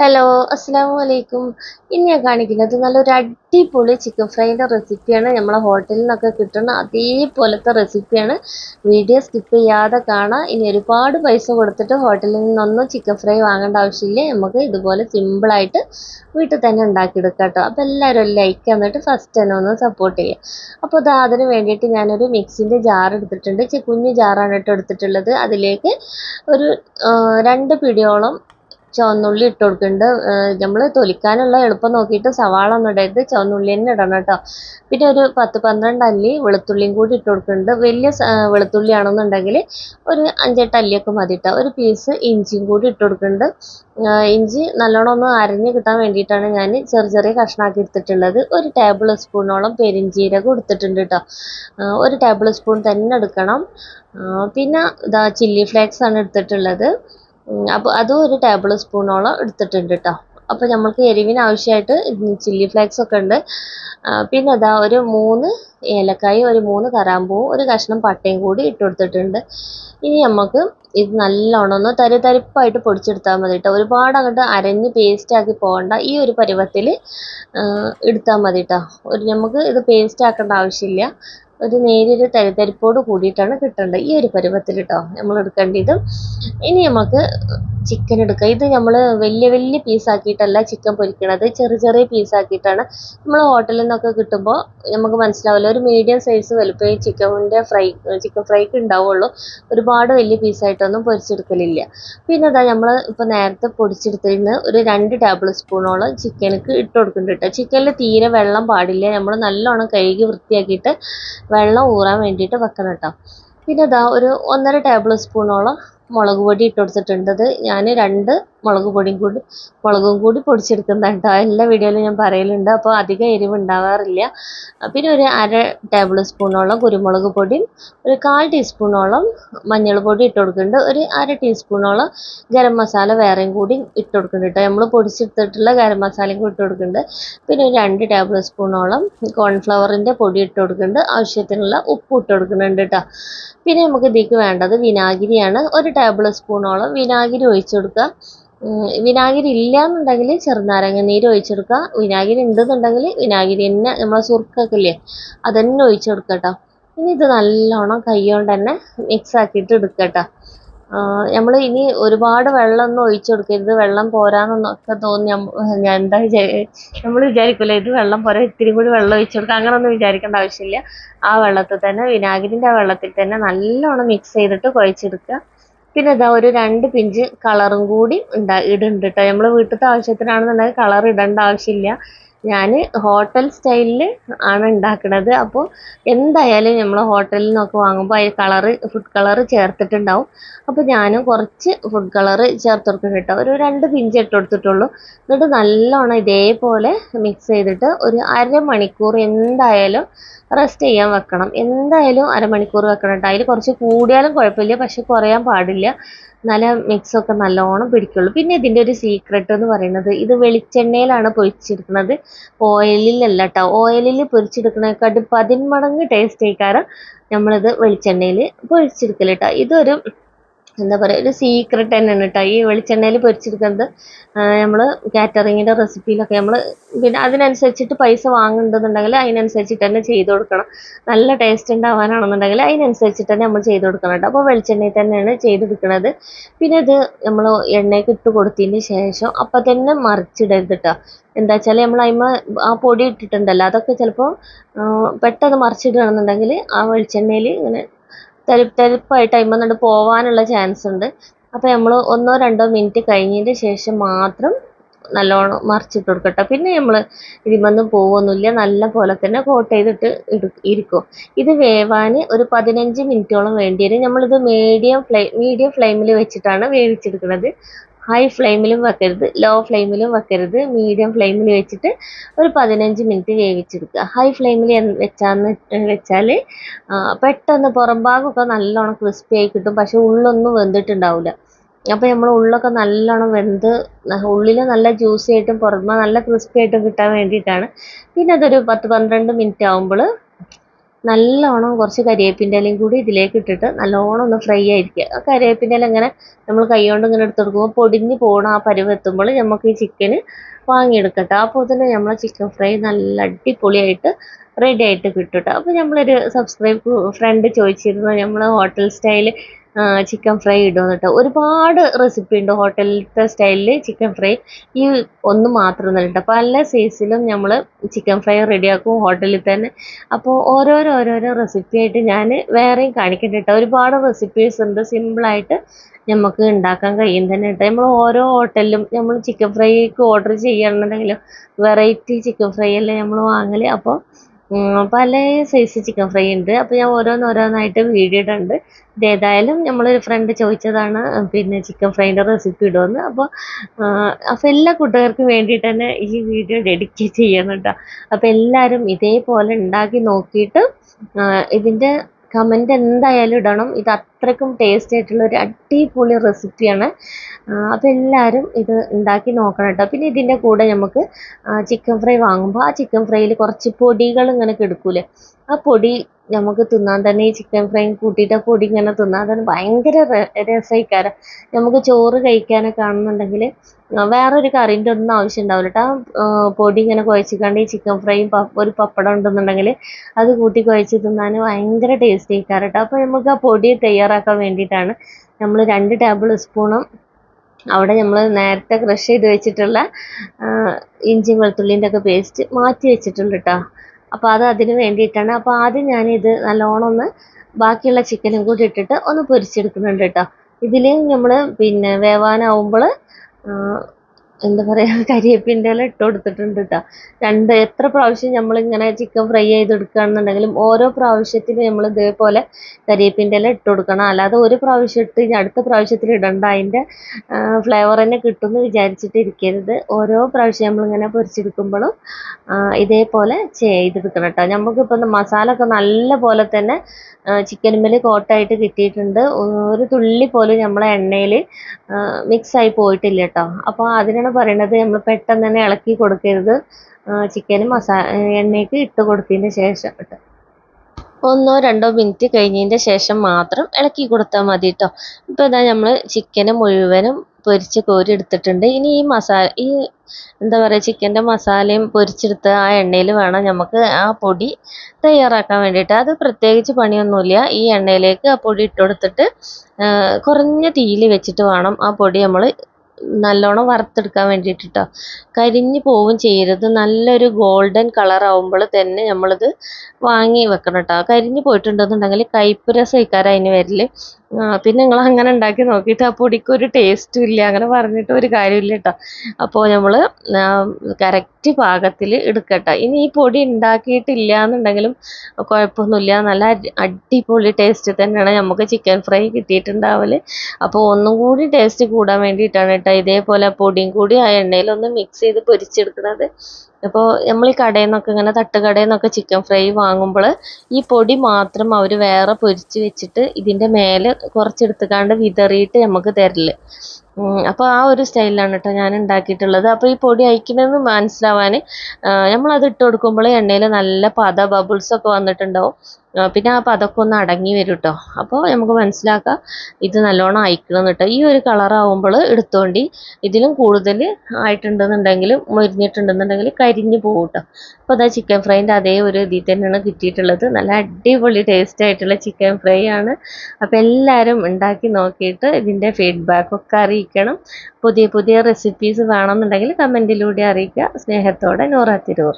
Hello അസ്സാം വലൈക്കും ഇന്ന് ഞാൻ കാണിക്കുന്നത് നല്ലൊരു അടിപൊളി ചിക്കൻ ഫ്രൈന്റെ റെസിപ്പിയാണ് നമ്മളെ ഹോട്ടലിൽ നിന്നൊക്കെ കിട്ടുന്ന അതേപോലത്തെ റെസിപ്പിയാണ് വീഡിയോ സ്കിപ്പ് ചെയ്യാതെ കാണാം. ഇനി ഒരുപാട് പൈസ കൊടുത്തിട്ട് ഹോട്ടലിൽ നിന്നൊന്നും ചിക്കൻ ഫ്രൈ വാങ്ങേണ്ട ആവശ്യമില്ല. നമുക്ക് ഇതുപോലെ സിമ്പിളായിട്ട് വീട്ടിൽ തന്നെ ഉണ്ടാക്കിയെടുക്കാം കേട്ടോ. അപ്പോൾ എല്ലാവരും ഒരു ലൈക്ക് തന്നിട്ട് ഫസ്റ്റ് തന്നെ ഒന്ന് സപ്പോർട്ട് ചെയ്യുക. അപ്പോൾ അത് അതിന് വേണ്ടിയിട്ട് ഞാനൊരു മിക്സിന്റെ ജാർ എടുത്തിട്ടുണ്ട്. കുഞ്ഞ് ജാറാണ് കേട്ടോ എടുത്തിട്ടുള്ളത്. അതിലേക്ക് ഒരു രണ്ട് പിടിയോളം ചുവന്നുള്ളി ഇട്ട് കൊടുക്കുന്നുണ്ട്. നമ്മൾ തൊലിക്കാനുള്ള എളുപ്പം നോക്കിയിട്ട് സവാള ഒന്നും ഇടരുത്. ചുവന്നുള്ളി തന്നെ ഇടണം കേട്ടോ. പിന്നെ ഒരു പത്ത് പന്ത്രണ്ട് അല്ലി വെളുത്തുള്ളിയും കൂടി ഇട്ട് കൊടുക്കുന്നുണ്ട്. വലിയ വെളുത്തുള്ളി ആണെന്നുണ്ടെങ്കിൽ ഒരു അഞ്ചെട്ട് അല്ലിയൊക്കെ മതി കേട്ടോ. ഒരു പീസ് ഇഞ്ചിയും കൂടി ഇട്ട് കൊടുക്കുന്നുണ്ട്. ഇഞ്ചി നല്ലോണം ഒന്ന് അരഞ്ഞ് കിട്ടാൻ വേണ്ടിയിട്ടാണ് ഞാൻ ചെറിയ ചെറിയ കഷ്ണാക്കി എടുത്തിട്ടുള്ളത്. ഒരു ടേബിൾ സ്പൂണോളം പെരിഞ്ചീരകം എടുത്തിട്ടുണ്ട് കേട്ടോ. ഒരു ടേബിൾ സ്പൂൺ തന്നെ എടുക്കണം. പിന്നെ ഇതാ ചില്ലി ഫ്ലേക്സ് ആണ് എടുത്തിട്ടുള്ളത്. അപ്പോൾ അതും ഒരു ടേബിൾ സ്പൂണോളം എടുത്തിട്ടുണ്ട് കേട്ടോ അപ്പോൾ നമ്മൾക്ക് എരിവിന് ആവശ്യമായിട്ട് ചില്ലി ഫ്ലേക്സ് ഒക്കെ ഉണ്ട്. പിന്നെ അതാ ഒരു മൂന്ന് ഏലക്കായും ഒരു മൂന്ന് കറാമ്പൂവും ഒരു കഷ്ണം പട്ടയും കൂടി ഇട്ട് കൊടുത്തിട്ടുണ്ട്. ഇനി നമുക്ക് ഇത് നല്ലോണം ഒന്ന് തരി തരിപ്പായിട്ട് പൊടിച്ചെടുത്താൽ മതി കേട്ടോ ഒരുപാട് അങ്ങോട്ട് അരഞ്ഞ് പേസ്റ്റ് ആക്കി പോകണ്ട. ഈ ഒരു പരുവത്തിൽ എടുത്താൽ മതി കേട്ടോ ഒരു നമുക്ക് ഇത് പേസ്റ്റ് ആക്കേണ്ട ആവശ്യമില്ല. ഒരു നേരിയൊരു തരിതരിപ്പോട് കൂടിയിട്ടാണ് കിട്ടേണ്ടത്. ഈ ഒരു പരുവത്തിൽ കേട്ടോ നമ്മൾ എടുക്കേണ്ടത്. ഇനി നമുക്ക് ചിക്കൻ എടുക്കുക ഇത് നമ്മൾ വലിയ വലിയ പീസാക്കിയിട്ടല്ല ചിക്കൻ പൊരിക്കണത്. ചെറിയ ചെറിയ പീസാക്കിയിട്ടാണ് നമ്മൾ ഹോട്ടലിൽ നിന്നൊക്കെ കിട്ടുമ്പോൾ നമുക്ക് മനസ്സിലാവില്ല. ഒരു മീഡിയം സൈസ് വലുപ്പം ചിക്കന്റെ ഫ്രൈ ചിക്കൻ ഫ്രൈക്ക് ഉണ്ടാവുള്ളൂ. ഒരുപാട് വലിയ പീസായിട്ടൊന്നും പൊരിച്ചെടുക്കലില്ല. പിന്നെ അതാ നമ്മൾ ഇപ്പോൾ നേരത്തെ പൊടിച്ചെടുത്തിരുന്ന് ഒരു രണ്ട് ടേബിൾ സ്പൂണോളം ചിക്കനക്ക് ഇട്ട് കൊടുക്കുന്നുണ്ട് കേട്ടോ ചിക്കനിൽ തീരെ വെള്ളം പാടില്ല. നമ്മൾ നല്ലോണം കഴുകി വൃത്തിയാക്കിയിട്ട് വെള്ളം ഊറാൻ വേണ്ടിയിട്ട് വെക്കണം കേട്ടോ പിന്നെ ഇതാ ഒരു ഒന്നര ടേബിൾ സ്പൂണോളം മുളക് പൊടി ഇട്ട് കൊടുത്തിട്ടുണ്ട്. ഞാൻ രണ്ട് മുളക് പൊടിയും കൂടി മുളകും കൂടി പൊടിച്ചെടുക്കുന്നതാണ് കേട്ടോ എല്ലാ വീഡിയോയിലും ഞാൻ പറയലുണ്ട്. അപ്പോൾ അധികം എരിവ് ഉണ്ടാവാറില്ല. പിന്നെ ഒരു അര ടേബിൾ സ്പൂണോളം കുരുമുളക് പൊടിയും ഒരു കാൽ ടീസ്പൂണോളം മഞ്ഞൾ പൊടി ഇട്ട് കൊടുക്കുന്നുണ്ട്. ഒരു അര ടീസ്പൂണോളം ഗരം മസാല വേറെയും കൂടി ഇട്ട് കൊടുക്കുന്നുണ്ട് കേട്ടോ. നമ്മൾ പൊടിച്ചെടുത്തിട്ടുള്ള ഗരം മസാലയും കൂടി ഇട്ട് കൊടുക്കുന്നുണ്ട്. പിന്നെ ഒരു രണ്ട് ടേബിൾ സ്പൂണോളം കോൺഫ്ലവറിന്റെ പൊടി ഇട്ട് കൊടുക്കുന്നുണ്ട്. ആവശ്യത്തിനുള്ള ഉപ്പ് ഇട്ട് കൊടുക്കുന്നുണ്ട് കേട്ടോ. പിന്നെ നമുക്ക് ഇതിലേക്ക് വേണ്ടത് വിനാഗിരിയാണ്. ഒരു ടേബിൾ സ്പൂണോളം വിനാഗിരി ഒഴിച്ചു കൊടുക്കുക. വിനാഗിരി ഇല്ല എന്നുണ്ടെങ്കിൽ ചെറുനാരങ്ങ നീര് ഒഴിച്ചെടുക്കുക. വിനാഗിരി ഉണ്ടെന്നുണ്ടെങ്കിൽ വിനാഗിരി തന്നെ നമ്മളെ സുർക്കൊക്കെ ഇല്ലേ അതന്നെ ഒഴിച്ചെടുക്കുക കേട്ടോ ഇനി ഇത് നല്ലോണം കൈകൊണ്ട് തന്നെ മിക്സ് ആക്കിയിട്ട് എടുക്കുക കേട്ടോ നമ്മൾ ഇനി ഒരുപാട് വെള്ളമൊന്നും ഒഴിച്ചു കൊടുക്കരുത് വെള്ളം പോരാന്നൊക്കെ തോന്നി ഞാൻ എന്താ വിചാരി നമ്മൾ വിചാരിക്കില്ല ഇത് വെള്ളം പോരാ ഇത്തിരി കൂടി വെള്ളം ഒഴിച്ചു കൊടുക്കുക അങ്ങനൊന്നും വിചാരിക്കേണ്ട ആവശ്യമില്ല. ആ വെള്ളത്തിൽ തന്നെ വിനാഗിരിന്റെ ആ വെള്ളത്തിൽ തന്നെ നല്ലോണം മിക്സ് ചെയ്തിട്ട് കുഴച്ചെടുക്കുക. പിന്നെ ഇതാ ഒരു രണ്ട് പിഞ്ച് കളറും കൂടി ഉണ്ടാ ഇടുന്നുണ്ട് കേട്ടോ നമ്മൾ വീട്ടിലത്തെ ആവശ്യത്തിനാണെന്നുണ്ടെങ്കിൽ കളർ ഇടേണ്ട ആവശ്യമില്ല. ഞാൻ ഹോട്ടൽ സ്റ്റൈലിൽ ആണ് ഉണ്ടാക്കുന്നത് അപ്പോൾ എന്തായാലും നമ്മൾ ഹോട്ടലിൽ നിന്നൊക്കെ വാങ്ങുമ്പോൾ അതിൽ കളറ് ഫുഡ് കളറ് ചേർത്തിട്ടുണ്ടാവും. അപ്പോൾ ഞാനും കുറച്ച് ഫുഡ് കളറ് ചേർത്ത് കൊടുക്കും കേട്ടോ. ഒരു രണ്ട് പിഞ്ച് ഇട്ട് കൊടുത്തിട്ടുള്ളൂ. എന്നിട്ട് നല്ലോണം ഇതേപോലെ മിക്സ് ചെയ്തിട്ട് ഒരു അരമണിക്കൂർ എന്തായാലും റെസ്റ്റ് ചെയ്യാൻ വെക്കണം. എന്തായാലും അരമണിക്കൂർ വെക്കണം കേട്ടോ. അതിൽ കുറച്ച് കൂടിയാലും കുഴപ്പമില്ല പക്ഷെ കുറയാൻ പാടില്ല. എന്നാലേ മിക്സൊക്കെ നല്ലോണം പിടിക്കുള്ളൂ. പിന്നെ ഇതിന്റെ ഒരു സീക്രട്ട് എന്ന് പറയുന്നത് ഇത് വെളിച്ചെണ്ണയിലാണ് പൊരിച്ചെടുക്കുന്നത് ഓയിലിലല്ല കേട്ടോ ഓയിലിൽ പൊരിച്ചെടുക്കുന്നതിനെക്കാട്ടും പതിന്മടങ്ങ് ടേസ്റ്റ് ആയിക്കാരം നമ്മളിത് വെളിച്ചെണ്ണയിൽ പൊരിച്ചെടുക്കൽ കേട്ടോ ഇതൊരു എന്താ പറയുക ഒരു സീക്രട്ട് തന്നെയാണ് കേട്ടോ ഈ വെളിച്ചെണ്ണയിൽ പൊരിച്ചെടുക്കുന്നത് നമ്മൾ കാറ്ററിങ്ങിന്റെ റെസിപ്പിയിലൊക്കെ നമ്മൾ പിന്നെ അതിനനുസരിച്ചിട്ട് പൈസ വാങ്ങുന്നുണ്ടെന്നുണ്ടെങ്കിൽ അതിനനുസരിച്ചിട്ട് തന്നെ ചെയ്ത് കൊടുക്കണം. നല്ല ടേസ്റ്റ് ഉണ്ടാവാനാണെന്നുണ്ടെങ്കിൽ അതിനനുസരിച്ചിട്ട് തന്നെ നമ്മൾ ചെയ്ത് കൊടുക്കണം കേട്ടോ അപ്പോൾ വെളിച്ചെണ്ണയിൽ തന്നെയാണ് ചെയ്തെടുക്കുന്നത് പിന്നെ ഇത് നമ്മൾ എണ്ണയ്ക്ക് ഇട്ട് കൊടുത്തതിന് ശേഷം അപ്പം തന്നെ മറിച്ചിടരുത് കേട്ടോ എന്താ വെച്ചാൽ നമ്മൾ അതിമ ആ പൊടി ഇട്ടിട്ടുണ്ടല്ലോ അതൊക്കെ ചിലപ്പോൾ പെട്ടെന്ന് മറിച്ചിടുകയാണെന്നുണ്ടെങ്കിൽ ആ വെളിച്ചെണ്ണയിൽ ഇങ്ങനെ തരിപ്പ് തരിപ്പായിട്ട് അതിന്മേൽ പോവാനുള്ള ചാൻസ് ഉണ്ട്. അപ്പോൾ നമ്മൾ ഒന്നോ രണ്ടോ മിനിറ്റ് കഴിഞ്ഞതിന് ശേഷം മാത്രം നല്ലോണം മറിച്ചിട്ട് കൊടുക്കട്ടെ. പിന്നെ നമ്മൾ ഇതിമൊന്നും പോവൊന്നുമില്ല. നല്ല പോലെ തന്നെ കോട്ട് ചെയ്തിട്ട് ഇരിക്കും. ഇത് വേവാൻ ഒരു പതിനഞ്ച് മിനിറ്റോളം വേണ്ടി വരും. നമ്മളിത് മീഡിയം ഫ്ലെയിം മീഡിയം ഫ്ലെയിമിൽ വെച്ചിട്ടാണ് വേവിച്ചെടുക്കുന്നത് ഹൈ ഫ്ലെയിമിലും വെക്കരുത് ലോ ഫ്ലെയിമിലും വെക്കരുത്. മീഡിയം ഫ്ലെയിമിൽ വെച്ചിട്ട് ഒരു പതിനഞ്ച് മിനിറ്റ് വേവിച്ചെടുക്കുക. ഹൈ ഫ്ലെയിമിൽ വെച്ചാന്ന് വെച്ചാൽ പെട്ടെന്ന് പുറം ഭാഗമൊക്കെ നല്ലോണം ക്രിസ്പി ആയി കിട്ടും. പക്ഷെ ഉള്ളൊന്നും വെന്തിട്ടുണ്ടാവില്ല അപ്പോൾ നമ്മൾ ഉള്ളൊക്കെ നല്ലോണം വെന്ത് ഉള്ളിൽ നല്ല ജ്യൂസി ആയിട്ടും പുറമെ നല്ല ക്രിസ്പി ആയിട്ടും കിട്ടാൻ വേണ്ടിയിട്ടാണ്. പിന്നെ അതൊരു പത്ത് പന്ത്രണ്ട് മിനിറ്റ് ആകുമ്പോൾ നല്ലോണം കുറച്ച് കരിവേപ്പിന്റെ ഇലയും കൂടി ഇതിലേക്ക് ഇട്ടിട്ട് നല്ലോണം ഒന്ന് ഫ്രൈ ആയിരിക്കുക. ആ കരിവേപ്പിന്റെ ഇല ഇങ്ങനെ നമ്മൾ കൈകൊണ്ട് ഇങ്ങനെ എടുത്ത് കൊടുക്കുമ്പോൾ പൊടിഞ്ഞ് പോകണ ആ പരുവം എത്തുമ്പോൾ നമുക്ക് ഈ ചിക്കന് വാങ്ങിയെടുക്കട്ടെ അപ്പോൾ തന്നെ നമ്മളെ ചിക്കൻ ഫ്രൈ നല്ല അടിപൊളിയായിട്ട് റെഡി ആയിട്ട് കിട്ടും കേട്ടോ. അപ്പോൾ നമ്മളൊരു സബ്സ്ക്രൈബ് ഫ്രണ്ട് ചോദിച്ചിരുന്നു നമ്മൾ ഹോട്ടൽ സ്റ്റൈൽ ചിക്കൻ ഫ്രൈ ഇടുമെന്ന് കേട്ടോ ഒരുപാട് റെസിപ്പി ഉണ്ട് ഹോട്ടലിലത്തെ സ്റ്റൈലിൽ ചിക്കൻ ഫ്രൈ ഈ ഒന്ന് മാത്രമൊന്നുമല്ല കേട്ടോ പല സൈസിലും നമ്മൾ ചിക്കൻ ഫ്രൈ റെഡിയാക്കും ഹോട്ടലിൽ തന്നെ. അപ്പോൾ ഓരോരോ ഓരോരോ റെസിപ്പി ആയിട്ട് ഞാൻ വേറെയും കാണിക്കട്ടെ കേട്ടോ ഒരുപാട് റെസിപ്പീസ് ഉണ്ട്. സിമ്പിളായിട്ട് നമുക്ക് ഉണ്ടാക്കാൻ കഴിയും തന്നെ കേട്ടോ നമ്മൾ ഓരോ ഹോട്ടലിലും നമ്മൾ ചിക്കൻ ഫ്രൈക്ക് ഓർഡർ ചെയ്യുകയാണെന്നുണ്ടെങ്കിലും വെറൈറ്റി ചിക്കൻ ഫ്രൈ അല്ലേ നമ്മൾ വാങ്ങൽ അപ്പോൾ പല സൈസ് ചിക്കൻ ഫ്രൈ ഉണ്ട്. അപ്പോൾ ഞാൻ ഓരോന്നോരോന്നായിട്ട് വീഡിയോ ഇടുന്നുണ്ട് ഇതേതായാലും നമ്മളൊരു ഫ്രണ്ട് ചോദിച്ചതാണ് പിന്നെ ചിക്കൻ ഫ്രൈന്റെ റെസിപ്പി ഇടുമെന്ന് അപ്പോൾ അപ്പോൾ എല്ലാ കൂട്ടുകാർക്കും വേണ്ടിയിട്ട് തന്നെ ഈ വീഡിയോ ഡെഡിക്കേറ്റ് ചെയ്യണം കേട്ടോ അപ്പോൾ എല്ലാവരും ഇതേപോലെ ഉണ്ടാക്കി നോക്കിയിട്ട് ഇതിന്റെ കമന്റ് എന്തായാലും ഇടണം. ഇത് അത്രയ്ക്കും ടേസ്റ്റ് ആയിട്ടുള്ള ഒരു അടിപൊളി റെസിപ്പിയാണ് അതെല്ലാവരും ഇത് ഉണ്ടാക്കി നോക്കണം കേട്ടോ പിന്നെ ഇതിന്റെ കൂടെ നമുക്ക് ചിക്കൻ ഫ്രൈ വാങ്ങുമ്പോൾ ആ ചിക്കൻ ഫ്രൈയിൽ കുറച്ച് പൊടികൾ ഇങ്ങനെ കിടക്കൂലേ? ആ പൊടി നമുക്ക് തിന്നാൻ തന്നെ ഈ ചിക്കൻ ഫ്രൈ കൂട്ടിയിട്ട് പൊടി ഇങ്ങനെ തിന്നാൻ തന്നെ ഭയങ്കര രസമായിക്കാരം നമുക്ക് ചോറ് കഴിക്കാനൊക്കെ ആണെന്നുണ്ടെങ്കിൽ വേറൊരു കറിന്റെ ഒന്നും ആവശ്യം ഉണ്ടാവില്ല കേട്ടോ പൊടി ഇങ്ങനെ കുഴച്ചിക്കാണ്ട് ഈ ചിക്കൻ ഫ്രൈയും ഒരു പപ്പടം ഉണ്ടെന്നുണ്ടെങ്കിൽ അത് കൂട്ടി കുഴച്ച് തിന്നാൻ ഭയങ്കര ടേസ്റ്റ് ആയിക്കാരം കേട്ടോ അപ്പോൾ നമുക്ക് ആ പൊടി തയ്യാറാക്കാൻ വേണ്ടിയിട്ടാണ്. നമ്മൾ രണ്ട് ടേബിൾ സ്പൂണും അവിടെ നമ്മൾ നേരത്തെ ക്രഷ് ചെയ്ത് വെച്ചിട്ടുള്ള ഇഞ്ചി വെളുത്തുള്ളിന്റെ ഒക്കെ പേസ്റ്റ് മാറ്റി വെച്ചിട്ടുണ്ട് കേട്ടോ അപ്പോൾ അത് അതിന് വേണ്ടിയിട്ടാണ്. അപ്പോൾ ആദ്യം ഞാനിത് നല്ലോണം ഒന്ന് ബാക്കിയുള്ള ചിക്കനും കൂടി ഇട്ടിട്ട് ഒന്ന് പൊരിച്ചെടുക്കുന്നുണ്ട് കേട്ടോ ഇതിൽ നമ്മൾ പിന്നെ വേവാനാവുമ്പോൾ എന്താ പറയുക കരിവേപ്പിന്റെ ഇല ഇട്ട് കൊടുത്തിട്ടുണ്ട് കേട്ടോ രണ്ട് എത്ര പ്രാവശ്യം നമ്മളിങ്ങനെ ചിക്കൻ ഫ്രൈ ചെയ്ത് ചെയ്തെടുക്കുകയാണെന്നുണ്ടെങ്കിലും ഓരോ പ്രാവശ്യത്തിലും നമ്മൾ ഇതേപോലെ കരിവേപ്പിന്റെ ഇല ഇട്ട് കൊടുക്കണം അല്ലാതെ ഒരു പ്രാവശ്യം ഇട്ട് ഇനി അടുത്ത പ്രാവശ്യത്തിൽ ഇടണ്ട. അതിന്റെ ഫ്ലേവർ തന്നെ കിട്ടുമെന്ന് വിചാരിച്ചിട്ട് ഇരിക്കരുത് ഓരോ പ്രാവശ്യം നമ്മളിങ്ങനെ പൊരിച്ചെടുക്കുമ്പോഴും ഇതേപോലെ ചെയ്തെടുക്കണം കേട്ടോ നമുക്കിപ്പോൾ മസാല ഒക്കെ നല്ല പോലെ തന്നെ ചിക്കനുമേൽ കോട്ടായിട്ട് കിട്ടിയിട്ടുണ്ട്. ഒരു തുള്ളി പോലും നമ്മളെ എണ്ണയിൽ മിക്സ് ആയി പോയിട്ടില്ല കേട്ടോ അപ്പോൾ അതിനാണ് പറയണത്. നമ്മൾ പെട്ടെന്ന് തന്നെ ഇളക്കി കൊടുക്കരുത്. ചിക്കൻ മസാല എണ്ണയ്ക്ക് ഇട്ട് കൊടുത്തതിന് ശേഷം ഒന്നോ രണ്ടോ മിനിറ്റ് കഴിഞ്ഞതിന്റെ ശേഷം മാത്രം ഇളക്കി കൊടുത്താൽ മതി കേട്ടോ ഇപ്പോൾ ഇതാ നമ്മൾ ചിക്കന് മുഴുവനും പൊരിച്ച് കോരി എടുത്തിട്ടുണ്ട് ഇനി ഈ മസാല ഈ എന്താ പറയുക ചിക്കന്റെ മസാലയും പൊരിച്ചെടുത്ത് ആ എണ്ണയിൽ വേണം നമുക്ക് ആ പൊടി തയ്യാറാക്കാൻ വേണ്ടിയിട്ട്. അത് പ്രത്യേകിച്ച് പണിയൊന്നുമില്ല. ഈ എണ്ണയിലേക്ക് ആ പൊടി ഇട്ട് കൊടുത്തിട്ട് കുറഞ്ഞ തീയിൽ വെച്ചിട്ട് വേണം ആ പൊടി നമ്മൾ നല്ലോണം വറുത്തെടുക്കാൻ വേണ്ടിയിട്ട് കരിഞ്ഞു പോവും ചെയ്യരുത്. നല്ലൊരു ഗോൾഡൻ കളർ ആവുമ്പോൾ തന്നെ നമ്മളിത് വാങ്ങി വെക്കണം കേട്ടോ കരിഞ്ഞു പോയിട്ടുണ്ടെന്നുണ്ടെങ്കിൽ കയ്പ്പ് രസം അതിന് വരൽ. ആ, പിന്നെ നിങ്ങൾ അങ്ങനെ ഉണ്ടാക്കി നോക്കിയിട്ട് ആ പൊടിക്ക് ഒരു ടേസ്റ്റും ഇല്ല. അങ്ങനെ പറഞ്ഞിട്ട് ഒരു കാര്യമില്ല കേട്ടോ. അപ്പോൾ നമ്മൾ കറക്റ്റ് പാകത്തിൽ എടുക്കട്ടെ. ഇനി ഈ പൊടി ഉണ്ടാക്കിയിട്ടില്ല എന്നുണ്ടെങ്കിലും കുഴപ്പമൊന്നുമില്ല. നല്ല അടിപൊളി ടേസ്റ്റ് തന്നെയാണ്. നമുക്ക് ചിക്കൻ ഫ്രൈ കിട്ടിയിട്ടുണ്ടാവൽ അപ്പോൾ ഒന്നും കൂടി ടേസ്റ്റ് കൂടാൻ വേണ്ടിയിട്ടാണ് കേട്ടോ. ഇതേപോലെ പൊടിയും കൂടി ആ എണ്ണയിലൊന്ന് മിക്സ് ചെയ്ത് പൊരിച്ചെടുക്കുന്നത്. അപ്പോൾ നമ്മൾ ഈ കടയിൽ നിന്നൊക്കെ ഇങ്ങനെ തട്ടുകടയിൽ നിന്നൊക്കെ ചിക്കൻ ഫ്രൈ വാങ്ങുമ്പോൾ ഈ പൊടി മാത്രം അവർ വേറെ പൊരിച്ച് വെച്ചിട്ട് ഇതിന്റെ മേലെ കുറച്ചെടുത്തുകാണ്ട് വിതറിയിട്ട് നമുക്ക് തരൽ. അപ്പോൾ ആ ഒരു സ്റ്റൈലിലാണ് കേട്ടോ ഞാൻ ഉണ്ടാക്കിയിട്ടുള്ളത്. അപ്പോൾ ഈ പൊടി അയക്കണമെന്ന് മനസ്സിലാവാൻ നമ്മളത് ഇട്ട് കൊടുക്കുമ്പോൾ എണ്ണയിൽ നല്ല പത ബബിൾസ് ഒക്കെ വന്നിട്ടുണ്ടാവും. പിന്നെ ആ പതൊക്കെ ഒന്ന് അടങ്ങി വരും കേട്ടോ അപ്പോൾ നമുക്ക് മനസ്സിലാക്കാം ഇത് നല്ലോണം അയക്കണം കേട്ടോ ഈ ഒരു കളറാവുമ്പോൾ എടുത്തോണ്ടി ഇതിലും കൂടുതൽ ആയിട്ടുണ്ടെന്നുണ്ടെങ്കിൽ മുരിഞ്ഞിട്ടുണ്ടെന്നുണ്ടെങ്കിൽ കരിഞ്ഞു പോകും കേട്ടോ അപ്പോൾ അതാ ചിക്കൻ ഫ്രൈന്റെ അതേ ഒരു ഇതിൽ തന്നെയാണ് കിട്ടിയിട്ടുള്ളത്. നല്ല അടിപൊളി ടേസ്റ്റ് ആയിട്ടുള്ള ചിക്കൻ ഫ്രൈ ആണ്. അപ്പോൾ എല്ലാവരും ഉണ്ടാക്കി നോക്കിയിട്ട് ഇതിന്റെ ഫീഡ്ബാക്കൊക്കെ അറിയിക്കണം പുതിയ പുതിയ റെസിപ്പീസ് വേണമെന്നുണ്ടെങ്കിൽ കമന്റിലൂടെ അറിയിക്കുക. സ്നേഹത്തോടെ നോറ തിരൂർ.